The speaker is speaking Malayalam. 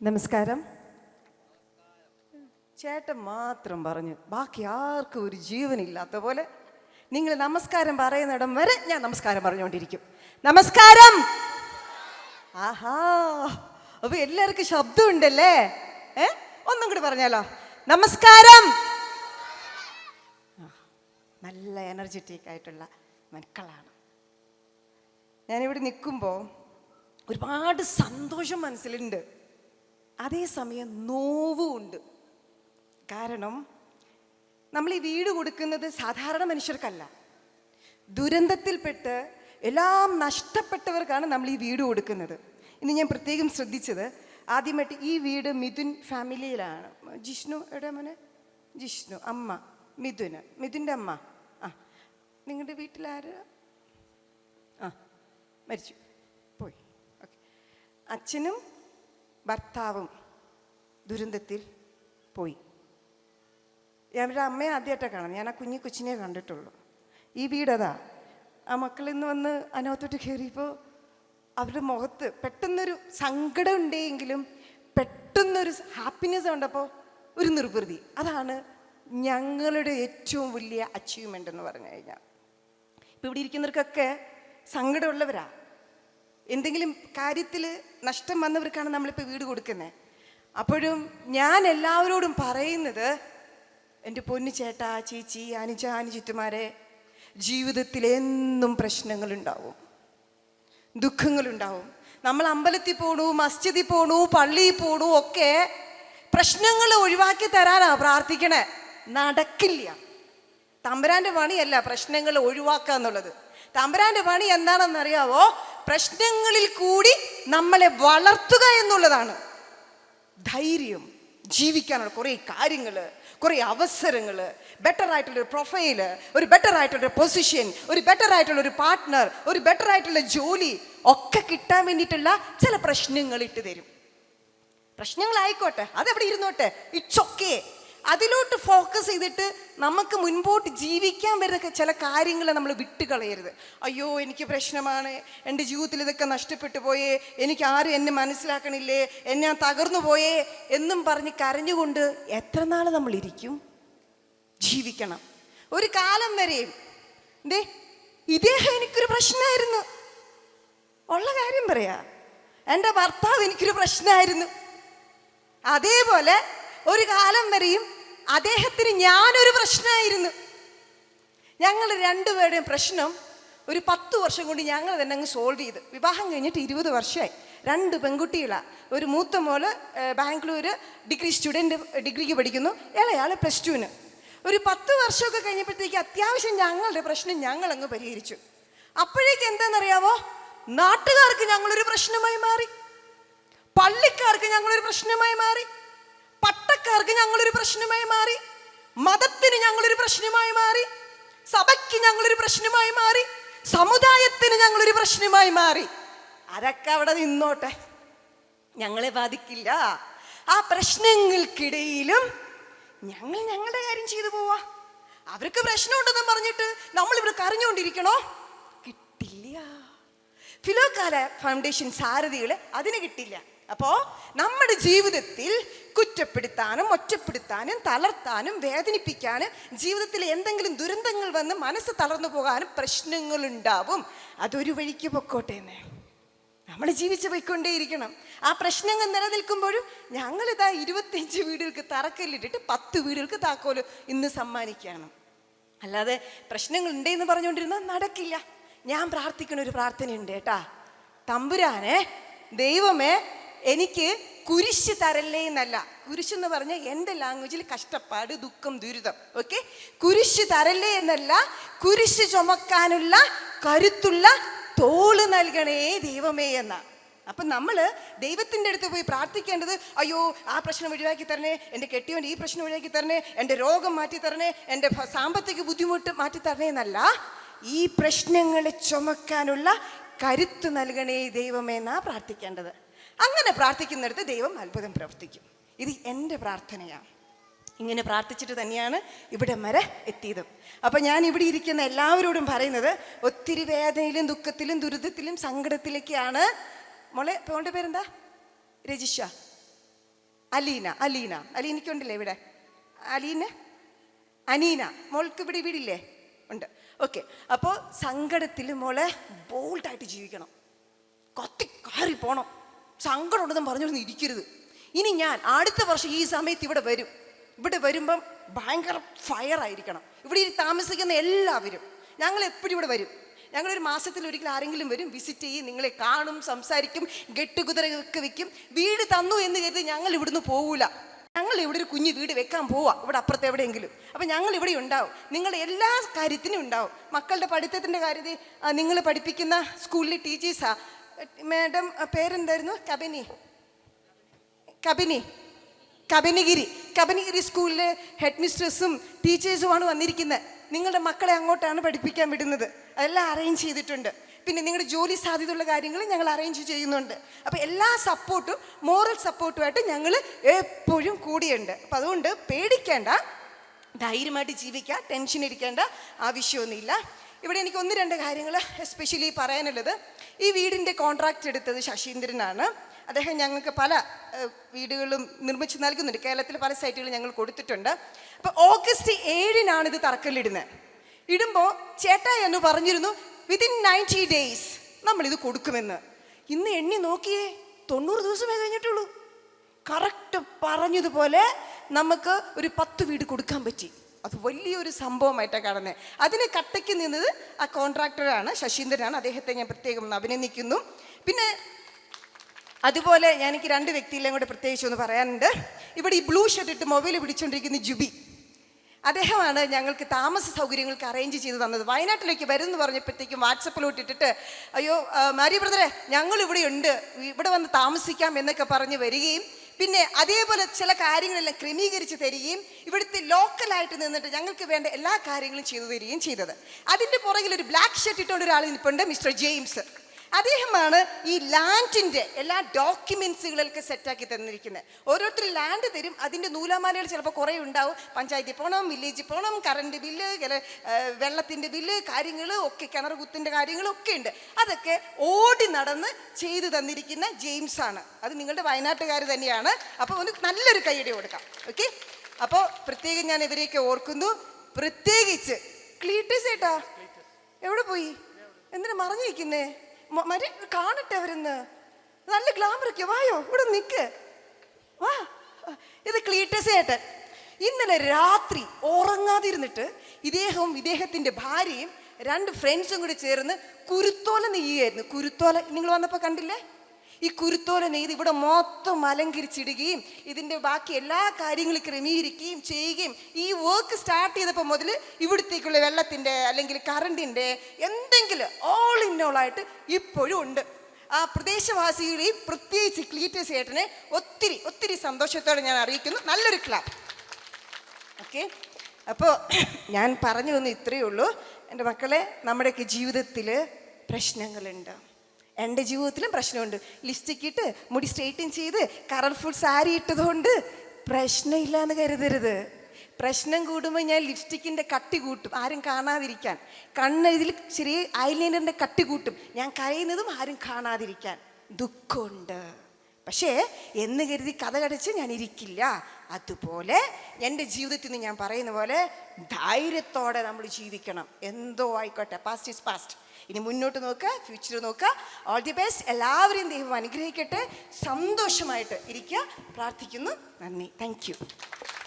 നമസ്കാരം. ചേട്ടൻ മാത്രം പറഞ്ഞു ബാക്കി ആർക്കും ഒരു ജീവനില്ലാത്ത പോലെ നിങ്ങൾ നമസ്കാരം പറയുന്നിടം വരെ ഞാൻ നമസ്കാരം പറഞ്ഞുകൊണ്ടിരിക്കും. നമസ്കാരം! ആഹാ അപ്പൊ എല്ലാവർക്കും ശബ്ദം ഉണ്ടല്ലേ ഏ? ഒന്നും കൂടി പറഞ്ഞാലോ. നമസ്കാരം! നല്ല എനർജറ്റിക് ആയിട്ടുള്ള മക്കളാണ്. ഞാനിവിടെ നിൽക്കുമ്പോൾ ഒരുപാട് സന്തോഷം മനസ്സിലുണ്ട്. അതേസമയം നോവുമുണ്ട് കാരണം നമ്മൾ ഈ വീട് കൊടുക്കുന്നത് സാധാരണ മനുഷ്യർക്കല്ല. ദുരന്തത്തിൽപ്പെട്ട് എല്ലാം നഷ്ടപ്പെട്ടവർക്കാണ് നമ്മൾ ഈ വീട് കൊടുക്കുന്നത്. ഇന്ന് ഞാൻ പ്രത്യേകം ശ്രദ്ധിച്ചത് ആദ്യമായിട്ട് ഈ വീട് മിഥുൻ ഫാമിലിയിലാണ്. ജിഷ്ണു എവിടെ മോനെ? ജിഷ്ണു അമ്മ മിഥുന് മിഥുന്റെ അമ്മ. ആ നിങ്ങളുടെ വീട്ടിലാര? ആ മരിച്ചു. പോയി. ഓക്കെ. അച്ഛനും ഭർത്താവും ദുരന്തത്തിൽ പോയി. ഞാൻ അവരുടെ അമ്മയെ ആദ്യമായിട്ടാണ് കാണുന്നത്. ഞാൻ ആ കുഞ്ഞു കൊച്ചിനെ കണ്ടിട്ടുള്ളൂ. ഈ വീടതാ ആ മക്കളിൽ നിന്ന് വന്ന് അതിനകത്തോട്ട് കയറിയപ്പോൾ അവരുടെ മുഖത്ത് പെട്ടെന്നൊരു സങ്കടം ഉണ്ടെങ്കിലും പെട്ടെന്നൊരു ഹാപ്പിനെസ് കണ്ടപ്പോൾ ഒരു നിർവൃതി. അതാണ് ഞങ്ങളുടെ ഏറ്റവും വലിയ അച്ചീവ്മെന്റ് എന്ന് പറഞ്ഞു കഴിഞ്ഞാൽ. ഇപ്പം ഇവിടെ ഇരിക്കുന്നവർക്കൊക്കെ സങ്കടമുള്ളവരാ. എന്തെങ്കിലും കാര്യത്തിൽ നഷ്ടം വന്നവർക്കാണ് നമ്മളിപ്പോൾ വീട് കൊടുക്കുന്നത് അപ്പോഴും ഞാൻ എല്ലാവരോടും പറയുന്നത് എന്റെ പൊന്നു ചേട്ടാ ചേച്ചി അനുജ അനുജിത്തുമാരെ ജീവിതത്തിൽ എന്നും പ്രശ്നങ്ങളുണ്ടാവും. ദുഃഖങ്ങളുണ്ടാവും. നമ്മൾ അമ്പലത്തിൽ പോണു മസ്ജിദിൽ പോണു പള്ളിയിൽ പോണു ഒക്കെ പ്രശ്നങ്ങൾ ഒഴിവാക്കി തരാനാ പ്രാർത്ഥിക്കണേ. നടക്കില്ല. തമ്പരാന്റെ പണിയല്ല പ്രശ്നങ്ങൾ ഒഴിവാക്കുക എന്നുള്ളത്. തമ്പുരാന്റെ പണി എന്താണെന്ന് അറിയാവോ പ്രശ്നങ്ങളിൽ കൂടി നമ്മളെ വളർത്തുക എന്നുള്ളതാണ്. ധൈര്യം ജീവിക്കാനുള്ള കുറേ കാര്യങ്ങൾ കുറേ അവസരങ്ങൾ ബെറ്റർ ആയിട്ടുള്ള ഒരു പ്രൊഫൈൽ ഒരു ബെറ്റർ ആയിട്ടുള്ള പൊസിഷൻ ഒരു ബെറ്റർ ആയിട്ടുള്ള ഒരു പാർട്ട്ണർ ഒരു ബെറ്റർ ആയിട്ടുള്ള ജോലി ഒക്കെ കിട്ടാൻ വേണ്ടിയിട്ടുള്ള ചില പ്രശ്നങ്ങൾ ഇട്ട് തരും. പ്രശ്നങ്ങളായിക്കോട്ടെ അതെവിടെ ഇരുന്നോട്ടെ ഇറ്റ്സ് ഓക്കെ അതിലോട്ട് ഫോക്കസ് ചെയ്തിട്ട് നമുക്ക് മുൻപോട്ട് ജീവിക്കാൻ വരുന്ന ചില കാര്യങ്ങൾ നമ്മൾ വിട്ടുകളയരുത്. അയ്യോ എനിക്ക് പ്രശ്നമാണ്. എന്റെ ജീവിതത്തിൽ ഇതൊക്കെ നഷ്ടപ്പെട്ടു പോയേ. എനിക്ക് ആരും എന്നെ മനസ്സിലാക്കണില്ലേ? എന്നെ തകർന്നു പോയേ എന്നും പറഞ്ഞ് കരഞ്ഞുകൊണ്ട് എത്ര നാൾ നമ്മൾ ഇരിക്കും? ജീവിക്കണം. ഒരു കാലം വരെയും ദേ ഇദ്ദേഹം എനിക്കൊരു പ്രശ്നമായിരുന്നു. ഉള്ള കാര്യം പറയാ. എന്റെ ഭർത്താവ് എനിക്കൊരു പ്രശ്നമായിരുന്നു. അതേപോലെ ഒരു കാലം വരെയും അദ്ദേഹത്തിന് ഞാനൊരു പ്രശ്നമായിരുന്നു. ഞങ്ങൾ രണ്ടുപേരുടെയും പ്രശ്നം ഒരു പത്ത് വർഷം കൊണ്ട് ഞങ്ങൾ തന്നെ അങ്ങ് സോൾവ് ചെയ്ത്. വിവാഹം കഴിഞ്ഞിട്ട് ഇരുപത് വർഷമായി. രണ്ട് പെൺകുട്ടികളാണ് ഒരു മൂത്ത മോൾ ബാംഗ്ലൂർ ഡിഗ്രി സ്റ്റുഡന്റ് ഡിഗ്രിക്ക് പഠിക്കുന്നു. ഇളയാൾ പ്ലസ് ടുവിന്. ഒരു പത്ത് വർഷമൊക്കെ കഴിഞ്ഞപ്പോഴത്തേക്ക് അത്യാവശ്യം ഞങ്ങളുടെ പ്രശ്നം ഞങ്ങൾ അങ്ങ് പരിഹരിച്ചു. അപ്പോഴേക്ക് എന്താണെന്നറിയാവോ? നാട്ടുകാർക്ക് ഞങ്ങളൊരു പ്രശ്നമായി മാറി. പള്ളിക്കാർക്ക് ഞങ്ങളൊരു പ്രശ്നമായി മാറി. പട്ടക്കാർക്ക് ഞങ്ങളൊരു പ്രശ്നമായി മാറി. മതത്തിന് ഞങ്ങളൊരു പ്രശ്നമായി മാറി. സഭയ്ക്ക് ഞങ്ങളൊരു പ്രശ്നമായി മാറി. സമുദായത്തിന് ഞങ്ങളൊരു പ്രശ്നമായി മാറി. അതൊക്കെ അവിടെ നിന്നോട്ടെ. ഞങ്ങളെ ബാധിക്കില്ല. ആ പ്രശ്നങ്ങൾക്കിടയിലും ഞങ്ങൾ ഞങ്ങളുടെ കാര്യം ചെയ്തു പോവാ. അവർക്ക് പ്രശ്നമുണ്ടെന്ന് പറഞ്ഞിട്ട് നമ്മൾ ഇവിടെ കരഞ്ഞുകൊണ്ടിരിക്കണോ? കിട്ടില്ല. ഫിലോകാല ഫൗണ്ടേഷൻ സാരഥികൾ അതിന് കിട്ടില്ല. അപ്പോൾ നമ്മുടെ ജീവിതത്തിൽ കുറ്റപ്പെടുത്താനും ഒറ്റപ്പെടുത്താനും തളർത്താനും വേദനിപ്പിക്കാനും ജീവിതത്തിൽ എന്തെങ്കിലും ദുരന്തങ്ങൾ വന്ന് മനസ്സ് തളർന്നു പോകാനും പ്രശ്നങ്ങളുണ്ടാവും. അതൊരു വഴിക്ക് പൊക്കോട്ടെ എന്ന് നമ്മൾ ജീവിച്ചു പോയിക്കൊണ്ടേയിരിക്കണം. ആ പ്രശ്നങ്ങൾ നിലനിൽക്കുമ്പോഴും ഞങ്ങളിതാ ഇരുപത്തിയഞ്ച് വീടുകൾക്ക് തറക്കല്ലിട്ടിട്ട് പത്ത് വീടുകൾക്ക് താക്കോൽ ഇന്ന് സമ്മാനിക്കുകയാണ്. അല്ലാതെ പ്രശ്നങ്ങൾ ഉണ്ടെന്ന് പറഞ്ഞുകൊണ്ടിരുന്നാൽ നടക്കില്ല. ഞാൻ പ്രാർത്ഥിക്കണ ഒരു പ്രാർത്ഥനയുണ്ട് കേട്ടാ. തമ്പുരാനെ ദൈവമേ എനിക്ക് കുരിശ് തരല്ലേ എന്നല്ല. കുരിശ് എന്ന് പറഞ്ഞാൽ എന്റെ ലാംഗ്വേജിൽ കഷ്ടപ്പാട് ദുഃഖം ദുരിതം. ഓക്കെ കുരിശ് തരല്ലേ എന്നല്ല കുരിശ് ചുമക്കാനുള്ള കരുത്തുള്ള തോൾ നൽകണേ ദൈവമേ എന്ന. അപ്പം നമ്മൾ ദൈവത്തിന്റെ അടുത്ത് പോയി പ്രാർത്ഥിക്കേണ്ടത് അയ്യോ ആ പ്രശ്നം ഒഴിവാക്കി തരണേ എന്റെ കെട്ടിയോൻ ഈ പ്രശ്നം ഒഴിവാക്കി തരണേ എന്റെ രോഗം മാറ്റി തരണേ എന്റെ സാമ്പത്തിക ബുദ്ധിമുട്ട് മാറ്റി തരണേ എന്നല്ല. ഈ പ്രശ്നങ്ങളെ ചുമക്കാനുള്ള കരുത്ത് നൽകണേ ദൈവമേ എന്നാ പ്രാർത്ഥിക്കേണ്ടത്. അങ്ങനെ പ്രാർത്ഥിക്കുന്നിടത്ത് ദൈവം അത്ഭുതം പ്രവർത്തിക്കും. ഇത് എന്റെ പ്രാർത്ഥനയാണ്. ഇങ്ങനെ പ്രാർത്ഥിച്ചിട്ട് തന്നെയാണ് ഇവിടെ വരെ എത്തിയത്. അപ്പം ഞാൻ ഇവിടെ ഇരിക്കുന്ന എല്ലാവരോടും പറയുന്നത് ഒത്തിരി വേദനയിലും ദുഃഖത്തിലും ദുരിതത്തിലും സങ്കടത്തിലൊക്കെയാണ്. മോളെ മോളുടെ പേരെന്താ? രജിഷ. അലീന അലീന. അലീനയ്ക്കുണ്ടല്ലേ ഇവിടെ? അലീന? അനീന. മോൾക്ക് ഇവിടെ വീടില്ലേ? ഉണ്ട്. ഓക്കെ. അപ്പോൾ സങ്കടത്തിൽ മോളെ ബോൾഡായിട്ട് ജീവിക്കണം. കത്തി കയറി പോണം. സങ്കടം ഉണ്ടെന്നും പറഞ്ഞൊന്നും ഇരിക്കരുത്. ഇനി ഞാൻ അടുത്ത വർഷം ഈ സമയത്ത് ഇവിടെ വരും. ഇവിടെ വരുമ്പം ഭയങ്കര ഫയർ ആയിരിക്കണം ഇവിടെ താമസിക്കുന്ന എല്ലാവരും ഞങ്ങൾ എപ്പോഴും ഇവിടെ വരും. ഞങ്ങളൊരു മാസത്തിൽ ഒരിക്കൽ ആരെങ്കിലും വരും വിസിറ്റ് ചെയ്യും നിങ്ങളെ കാണും സംസാരിക്കും ഗെട്ടുകുതിരയൊക്കെ വെക്കും. വീട് തന്നു എന്ന് കരുതി ഞങ്ങൾ ഇവിടുന്ന് പോകൂല ഞങ്ങൾ ഇവിടെ ഒരു കുഞ്ഞു വീട് വെക്കാൻ പോവാ ഇവിടെ അപ്പുറത്ത് എവിടെയെങ്കിലും. അപ്പം ഞങ്ങൾ ഇവിടെ ഉണ്ടാവും. നിങ്ങളുടെ എല്ലാ കാര്യത്തിനും ഉണ്ടാവും. മക്കളുടെ പഠിത്തത്തിന്റെ കാര്യത്തിൽ നിങ്ങൾ പഠിപ്പിക്കുന്ന സ്കൂളിലെ ടീച്ചേഴ്സാ മാഡം പേരെന്തായിരുന്നു? കബനി. കബിനി. കബനിഗിരി. കബനിഗിരി സ്കൂളിലെ ഹെഡ് മിസ്ട്രസ്സും ടീച്ചേഴ്സുമാണ് വന്നിരിക്കുന്നത് നിങ്ങളുടെ മക്കളെ അങ്ങോട്ടാണ് പഠിപ്പിക്കാൻ വിടുന്നത്. അതെല്ലാം അറേഞ്ച് ചെയ്തിട്ടുണ്ട്. പിന്നെ നിങ്ങളുടെ ജോലി സാധ്യതയുള്ള കാര്യങ്ങൾ ഞങ്ങൾ അറേഞ്ച് ചെയ്യുന്നുണ്ട്. അപ്പോൾ എല്ലാ സപ്പോർട്ടും മോറൽ സപ്പോർട്ടുമായിട്ട് ഞങ്ങൾ എപ്പോഴും കൂടിയുണ്ട്. അപ്പം അതുകൊണ്ട് പേടിക്കേണ്ട ധൈര്യമായിട്ട് ജീവിക്കുക ടെൻഷൻ ഇരിക്കേണ്ട ആവശ്യമൊന്നുമില്ല. ഇവിടെ എനിക്ക് ഒന്ന് രണ്ട് കാര്യങ്ങൾ എസ്പെഷ്യലി പറയാനുള്ളത്. ഈ വീടിന്റെ കോൺട്രാക്റ്റ് എടുത്തത് ശശീന്ദ്രനാണ്. അദ്ദേഹം ഞങ്ങൾക്ക് പല വീടുകളും നിർമ്മിച്ച് നൽകുന്നുണ്ട്. കേരളത്തിൽ പല സൈറ്റുകളും ഞങ്ങൾ കൊടുത്തിട്ടുണ്ട്. അപ്പോൾ ഓഗസ്റ്റ് ഏഴിനാണ് ഇത് തറക്കല്ലിടുന്നത് ഇടുമ്പോൾ ചേട്ടാ എന്ന് പറഞ്ഞിരുന്നു വിതിൻ നയന്റി ഡേയ്സ് നമ്മളിത് കൊടുക്കുമെന്ന്. ഇന്ന് എണ്ണി നോക്കിയേ തൊണ്ണൂറ് ദിവസമേ കഴിഞ്ഞിട്ടുള്ളൂ. കറക്റ്റ് പറഞ്ഞതുപോലെ നമുക്ക് ഒരു പത്ത് വീട് കൊടുക്കാൻ പറ്റി. അത് വലിയൊരു സംഭവമായിട്ടാണ് കാണുന്നത്. അതിന് കട്ടയ്ക്ക് നിന്നത് ആ കോൺട്രാക്ടറാണ് ശശീന്ദ്രനാണ്. അദ്ദേഹത്തെ ഞാൻ പ്രത്യേകം അഭിനന്ദിക്കുന്നു. പിന്നെ അതുപോലെ ഞാൻ എനിക്ക് രണ്ട് വ്യക്തിയിലും കൂടെ പ്രത്യേകിച്ച് ഒന്ന് പറയാനുണ്ട്. ഇവിടെ ഈ ബ്ലൂ ഷർട്ട് ഇട്ട് മൊബൈൽ പിടിച്ചുകൊണ്ടിരിക്കുന്ന ജുബി. അദ്ദേഹമാണ് ഞങ്ങൾക്ക് താമസ സൗകര്യങ്ങൾക്ക് അറേഞ്ച് ചെയ്ത് തന്നത്. വയനാട്ടിലേക്ക് വരുമെന്ന് പറഞ്ഞപ്പോഴത്തേക്കും വാട്സപ്പിലോട്ട് ഇട്ടിട്ട് അയ്യോ മാരി ബ്രദറെ ഞങ്ങൾ ഇവിടെ ഉണ്ട്. ഇവിടെ വന്ന് താമസിക്കാം എന്നൊക്കെ പറഞ്ഞ് വരികയും പിന്നെ അതേപോലെ ചില കാര്യങ്ങളെല്ലാം ക്രമീകരിച്ച് തരികയും ഇവിടുത്തെ ലോക്കലായിട്ട് നിന്നിട്ട് ഞങ്ങൾക്ക് വേണ്ട എല്ലാ കാര്യങ്ങളും ചെയ്തു തരികയും ചെയ്തത്. അതിന്റെ പുറകിൽ ഒരു ബ്ലാക്ക് ഷർട്ട് ഇട്ടുകൊണ്ട് ഒരാൾ നിൽപ്പുണ്ട് മിസ്റ്റർ ജെയിംസ്. അദ്ദേഹമാണ് ഈ ലാൻഡിന്റെ എല്ലാ ഡോക്യുമെൻസുകളൊക്കെ സെറ്റാക്കി തന്നിരിക്കുന്നത്. ഓരോരുത്തർ ലാൻഡ് തരും അതിന്റെ നൂലാമാലകൾ ചിലപ്പോൾ കുറേ ഉണ്ടാവും. പഞ്ചായത്തിൽ പോകണം വില്ലേജിൽ പോകണം കറണ്ട് ബില്ല് വെള്ളത്തിന്റെ ബില്ല് കാര്യങ്ങൾ ഒക്കെ കിണർ കുത്തിന്റെ കാര്യങ്ങളൊക്കെ ഉണ്ട്. അതൊക്കെ ഓടി നടന്ന് ചെയ്തു തന്നിരിക്കുന്ന ജെയിംസ് ആണ് അത് നിങ്ങളുടെ വയനാട്ടുകാർ തന്നെയാണ്. അപ്പോൾ ഒന്ന് നല്ലൊരു കൈയടി കൊടുക്കാം. ഓക്കെ? അപ്പോൾ പ്രത്യേകം ഞാൻ ഇവരെയൊക്കെ ഓർക്കുന്നു. പ്രത്യേകിച്ച് ക്ലീറ്റസ് ഏട്ടാ? എവിടെ പോയി? എന്തിനാ മറഞ്ഞു നിൽക്കുന്നേ മ- മരി കാണട്ടെ അവരെന്ന്. നല്ല ഗ്ലാമറൊക്കെ വായോ ഇവിടെ നിൽക്ക് വാ. ഇത് ക്ലീറ്റസ് ഇന്നലെ രാത്രി ഉറങ്ങാതിരുന്നിട്ട് ഇദ്ദേഹവും ഇദ്ദേഹത്തിന്റെ ഭാര്യയും രണ്ട് ഫ്രണ്ട്സും കൂടി ചേർന്ന് കുരുത്തോല നെയ്യായിരുന്നു കുരുത്തോല നിങ്ങൾ വന്നപ്പോൾ കണ്ടില്ലേ? ഈ കുരുത്തോല നെയ്ത് ഇവിടെ മൊത്തം അലങ്കരിച്ചിടുകയും ഇതിന്റെ ബാക്കി എല്ലാ കാര്യങ്ങളും ക്രമീകരിക്കുകയും ചെയ്യുകയും ഈ വർക്ക് സ്റ്റാർട്ട് ചെയ്തപ്പോൾ മുതൽ ഇവിടത്തേക്കുള്ള വെള്ളത്തിന്റെ അല്ലെങ്കിൽ കറണ്ടിന്റെ എന്തെങ്കിലും ഓൾ ഇൻ ഓൾ ആയിട്ട് ഇപ്പോഴും ഉണ്ട്. ആ പ്രദേശവാസികളെയും പ്രത്യേകിച്ച് ക്ലീറ്റസ് ചേട്ടനെ ഒത്തിരി ഒത്തിരി സന്തോഷത്തോടെ ഞാൻ അറിയിക്കുന്നു. നല്ലൊരു ക്ലാപ്പ് ഓക്കെ അപ്പോൾ ഞാൻ പറഞ്ഞു വന്ന് ഇത്രയേ ഉള്ളൂ. എന്റെ മക്കളെ നമ്മുടെയൊക്കെ ജീവിതത്തിൽ പ്രശ്നങ്ങളുണ്ട്. എന്റെ ജീവിതത്തിലും പ്രശ്നമുണ്ട്. ലിപ്സ്റ്റിക് ഇട്ട് മുടി സ്ട്രെയിറ്റൻ ചെയ്ത് കളർഫുൾ സാരി ഇട്ടതുകൊണ്ട് പ്രശ്നമില്ല എന്ന് കരുതരുത്. പ്രശ്നം കൂടുമ്പോൾ ഞാൻ ലിപ്സ്റ്റിക്കിന്റെ കട്ടി കൂട്ടും. ആരും കാണാതിരിക്കാൻ. കണ്ണെഴുതിൽ ചെറിയ ഐലൈനറിന്റെ കട്ടി കൂട്ടും. ഞാൻ കരയുന്നതും ആരും കാണാതിരിക്കാൻ. ദുഃഖമുണ്ട്. പക്ഷേ എന്ന് കരുതി കഥ കടച്ച് ഞാൻ ഇരിക്കില്ല. അതുപോലെ എന്റെ ജീവിതത്തിൽ നിന്ന് ഞാൻ പറയുന്ന പോലെ ധൈര്യത്തോടെ നമ്മൾ ജീവിക്കണം. എന്തോ ആയിക്കോട്ടെ. പാസ്റ്റ് ഇസ് പാസ്റ്റ് ഇനി മുന്നോട്ട് നോക്കുക ഫ്യൂച്ചർ നോക്കുക. ഓൾ ദി ബെസ്റ്റ് എല്ലാവരെയും ദൈവം അനുഗ്രഹിക്കട്ടെ. സന്തോഷമായിട്ട് ഇരിക്കുക. പ്രാർത്ഥിക്കുന്നു. നന്ദി. താങ്ക്